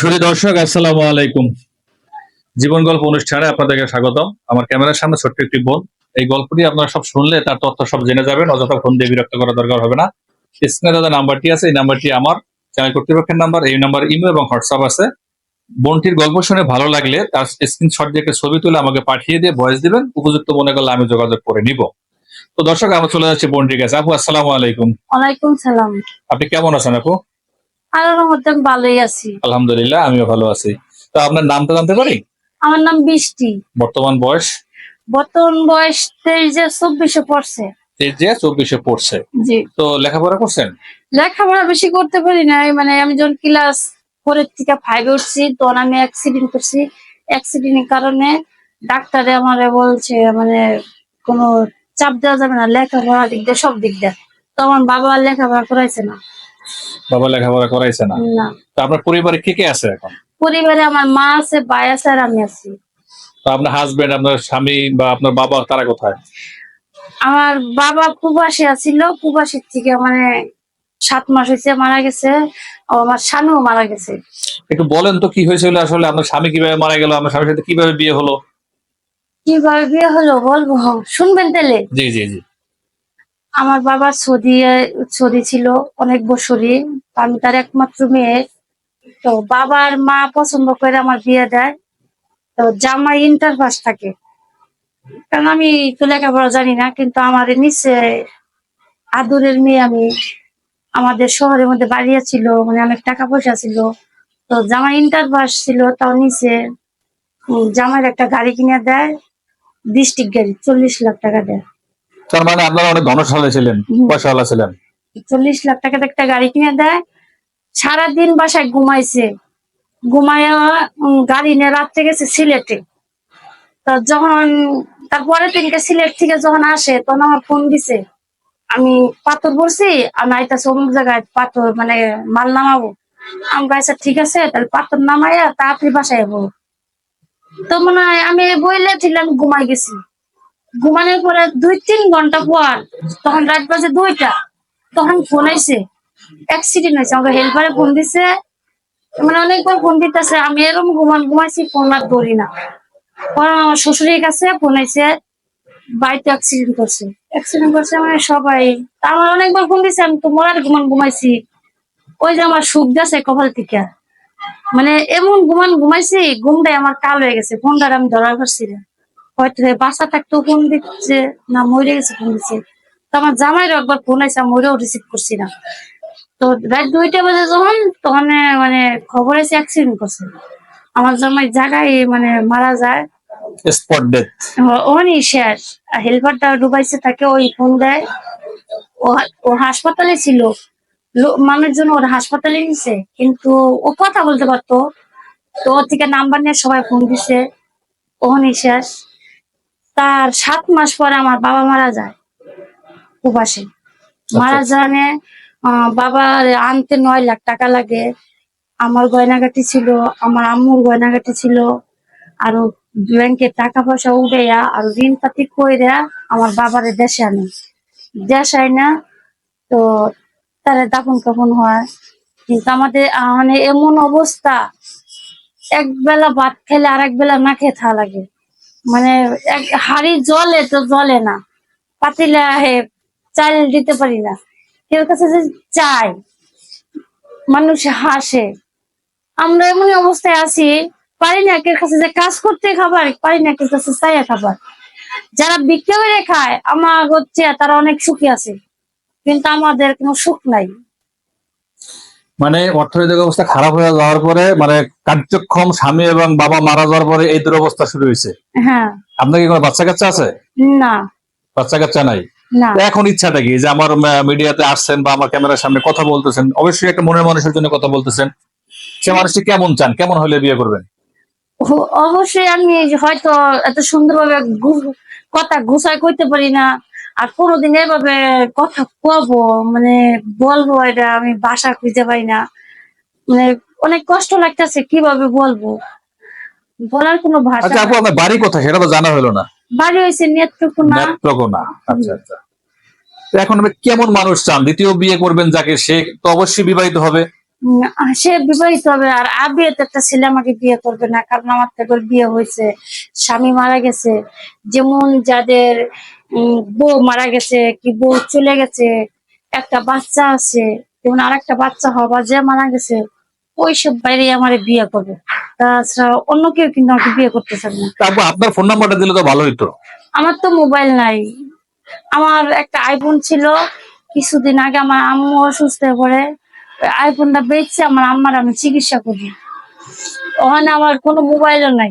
সুধী দর্শক আসসালামু আলাইকুম। জীবন গল্প অনুষ্ঠানে আপনাদেরকে স্বাগতম। আমার ক্যামেরার সামনে ছোট্ট একটি বোন। এই গল্পটি আপনারা সব শুনলে তার তথ্য সব জেনে যাবেন অযথা ফোন দিয়ে বিরক্ত করা দরকার হবে না। স্ক্রিনে দাদা নাম্বারটি আছে এই নাম্বারটি আমার চ্যানেল কর্তৃপক্ষের নাম্বার এই নাম্বার ইমেল এবং হোয়াটসঅ্যাপ আছে। বোনটির গল্প শুনে ভালো লাগলে তার স্ক্রিনশট দিয়ে একটা ছবি তুলে আমাকে পাঠিয়ে দিয়ে ভয়েস দিবেন উপযুক্ত মনে করলে আমি যোগাযোগ করে নিব। তো দর্শক আমরা চলে যাচ্ছি বোনটির কাছে। আপু আসসালামু আলাইকুম। ওয়ালাইকুম সালাম। আপনি কেমন আছেন আপু? আল্লাহর মধ্যে আমি ভালোই আছি। আলহামদুলিল্লাহ আমিও ভালো আছি। তো আপনার নামটা জানতে পারি? আমার নাম বৃষ্টি। বর্তমান বয়স? বর্তমান বয়স তেইশে চব্বিশে পড়ছে। যে চব্বিশে পড়ছে। জি। তো লেখাপড়া করছেন? লেখাপড়া বেশি করতে পারি নাই মানে আমি যখন ক্লাস ফোরের থেকে ফাইভে উঠছি তখন আমি অ্যাক্সিডেন্ট করছি। অ্যাক্সিডেন্টের কারণে ডাক্তারে আমারে বলছে মানে কোনো চাপ দেওয়া যাবে না লেখাপড়া দিক দিয়ে সব দিক দিয়ে। তো আমার বাবা আর লেখাপড়া করাইছে না। বাবা লেখাপড়া করাইছে না। তো আপনার পরিবারে কে কে আছে এখন? পরিবারে আমার মা আছে ভাই আছে আর আমি আছি। তো আপনার হাজবেন্ড আপনার স্বামী বা আপনার বাবা তারা কোথায়? আমার বাবা প্রবাসী আছিল প্রবাসীর থেকে মানে সাত মাস হয়েছে মারা গেছে আমার স্বামীও মারা গেছে। একটু বলেন তো কি হয়েছিল আসলে আপনার স্বামী কীভাবে মারা গেল আমার স্বামীর সাথে কীভাবে বিয়ে হলো? কীভাবে বিয়ে হলো বলব? শুনবেন তাহলে? জি জি জি। আমার বাবা সৌদি সৌদি ছিল অনেক বছরই। আমি তার একমাত্র মেয়ে। তো বাবার মা পছন্দ করে আমার বিয়ে দেয়। তো জামাই ইন্টার পাস থাকে। কারণ আমি তো লেখাপড়া জানি না, কিন্তু আমার নিচে আদরের মেয়ে আমি আমাদের শহরের মধ্যে বাড়িয়ে ছিল মানে অনেক টাকা পয়সা ছিল। তো জামাই ইন্টার পাস ছিল, তাও নিচে জামাইয়ের একটা গাড়ি কিনে দেয়, ডিস্ট্রিক্ট গাড়ি, চল্লিশ লাখ টাকা দেয়। তার মানে আপনারা অনেক ধনশালী ছিলেন। পয়সাওয়ালা ছিলেন। চল্লিশ লাখ টাকার একটা গাড়ি কিনে দেয় সারাদিন বাসায় ঘুমাইছে। ঘুমায় গাড়ি নিয়ে রাত্রে গেছে সিলেটে। তো যখন তারপরে তিনটে সিলেট থেকে যখন আসে তখন আমার ফোন দিছে আমি পাথর পড়ছি আমি আইতাছি অমুক জায়গায় পাথর মানে মাল নামাবো। আমি গাইছে ঠিক আছে তাহলে পাথর নামাইয়া তাড়াতাড়ি বাসায় যাব তো মনে হয় আমি বইলে ঠিক আমি ঘুমাই গেছি। ঘুমানোর পরে দুই তিন ঘণ্টা পর তখন রাত বাজে দুইটা, তখন ফোন আইছে। অ্যাক্সিডেন্ট হয়েছে, আমাকে হেল্পারে ফোন দিছে। মানে অনেকবার ফোন দিতেছে, আমি এরকম ঘুমান, ঘুমাইছি ফোন আর ধরি না। আমার শ্বশুরের কাছে ফোন আইছে, বাড়িতে অ্যাক্সিডেন্ট করছে। অ্যাক্সিডেন্ট করছে মানে সবাই। আমার অনেকবার ফোন দিছে, আমি তো মরার ঘুমান, ঘুমাইছি। ওই যে আমার সুখ গেছে কপাল থেকে। মানে এমন ঘুমান, ঘুমাইছি, ঘুমটাই আমার কাল হয়ে গেছে ফোনটা আমি ধরার পারছি না। হয়তো বাসা থাকতেও ফোন দিচ্ছে না মরে গেছে ফোন দিচ্ছে। তো আমার জামাইরও একবার ফোন আছে মরেও রিসিভ করছি না। তো রাত দুইটা বাজে যখন তখন মানে খবর আছে অ্যাক্সিডেন্ট করছে। আমার জামাই জায়গায় মানে মারা যায়। স্পট ডেথ ওখানেই শেষ হেল্পারটা ডুবাইছে তাকে ওই ফোন দেয়। ও হাসপাতালে ছিল। মানুষজন ওর হাসপাতালে নিছে কিন্তু ও কথা বলতে পারতো। তো ওর থেকে নাম্বার নিয়ে সবাই ফোন দিছে। ওখানেই শেষ। তার সাত মাস পরে আমার বাবা মারা যায় উপাসে। মারা জানে বাবা আনতে নয় লাখ টাকা লাগে। আমার গয়নাগাটি ছিল আমার আম্মুর গয়নাগাটি ছিল। আর ব্যাংকে টাকা পয়সা উঠাইয়া আর ঋণ পাতি কইরা আমার বাবারে দেশে আনে। দেশে না তো তারা দাফন কাফন হয়। কিন্তু আমাদের মানে এমন অবস্থা এক বেলা ভাত খেলে আর এক বেলা না খেয়ে থা লাগে। মানে এক হাড়ি জলে তো জলে না। পাতিলা হে, চাল দিতে পারি না। কেউ কাছে যে চাই মানুষ হাসে। আমরা এমনই অবস্থায় আছি, পারি না কেউ কাছে যে কাজ করতে খাবার, পারি না কেউ কাছে চাইয়া খাবার। যারা বিক্রি করে খায়, আমার হচ্ছে তারা অনেক সুখী আছে। কিন্তু আমাদের কোনো সুখ নাই। মানে অর্থনৈতিক অবস্থা খারাপ হয়ে যাওয়ার পরে মানে কার্যক্ষম স্বামী এবং বাবা মারা যাওয়ার পরে এই দুরবস্থা শুরু হয়েছে। হ্যাঁ। আপনার কি কোনো বাচ্চা কাচ্চা আছে? না। বাচ্চা কাচ্চা নাই এখন ইচ্ছাটা কি? যে আমার মিডিয়াতে আসছেন বা আমার ক্যামেরার সামনে কথা বলতেছেন অবশ্যই একটা মনের মানুষের জন্য কথা বলতেছেন। সে মানুষটি কেমন চান? কেমন হলে বিয়ে করবেন? অবশ্যই আমি হয়তো এত সুন্দরভাবে কথা গুছায় করতে পারি না। আর কোনোদিন এভাবে কথা কবো মানে বলব এটা আমি বাসা খুঁজে পাই না। মানে অনেক কষ্ট লাগতেছে কীভাবে বলব? বলার কোনো ভাষা আচ্ছা আপু আপনার বাড়ি কোথায়? সেটা তো জানা হলো না। বাড়ি হয়েছে নেত্রকোনা। নেত্রকোনা। আচ্ছা আচ্ছা। এখন আপনি কেমন মানুষ চান? দ্বিতীয় বিয়ে করবেন যাকে সে তো অবশ্যই বিবাহিত হবে। সে বিবাহিত হবে আর আবিয়ে তো একটা ছেলে আমাকে বিয়ে করবে না কারণ আমার থেকে বিয়ে হয়েছে স্বামী মারা গেছে। যেমন যাদের বউ মারা গেছে কি বউ চলে গেছে একটা বাচ্চা আছে যেমন আর একটা বাচ্চা হবা যে মারা গেছে ওইসব বাইরে আমার বিয়ে করবে। তাছাড়া অন্য কেউ কিন্তু আমাকে বিয়ে করতে চাবে না। তারপর আপনার ফোন নাম্বারটা দিলে তো ভালো হতো আমার তো মোবাইল নাই। আমার একটা আইফোন ছিল কিছুদিন আগে আমার আম্মু অসুস্থ হয়ে পড়ে আইফোনটা বেচছে আমার আম্মার আমি চিকিৎসা করি। ওখানে আমার কোনো মোবাইলও নাই।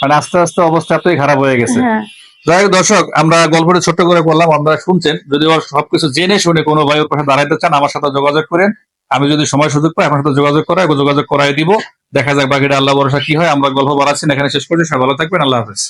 মানে আস্তে আস্তে অবস্থা এতই খারাপ হয়ে গেছে। হ্যাঁ। যাই হোক, দর্শক, আমরা গল্পটা ছোট্ট করে বললাম, আপনারা শুনছেন। যদি সবকিছু জেনে শুনে কোনো ভাই ওর পাশে দাঁড়াইতে চান, আমার সাথে যোগাযোগ করেন। আমি যদি সময় সুযোগ পাই, আপনার সাথে যোগাযোগ করাই যোগাযোগ করাই দিব। দেখা যাক বাকিটা আল্লাহ ভরসা কি হয়, আমরা গল্প বাড়াচ্ছি এখানে শেষ করছি। সবাই ভালো থাকবেন, আল্লাহ হাফেজ।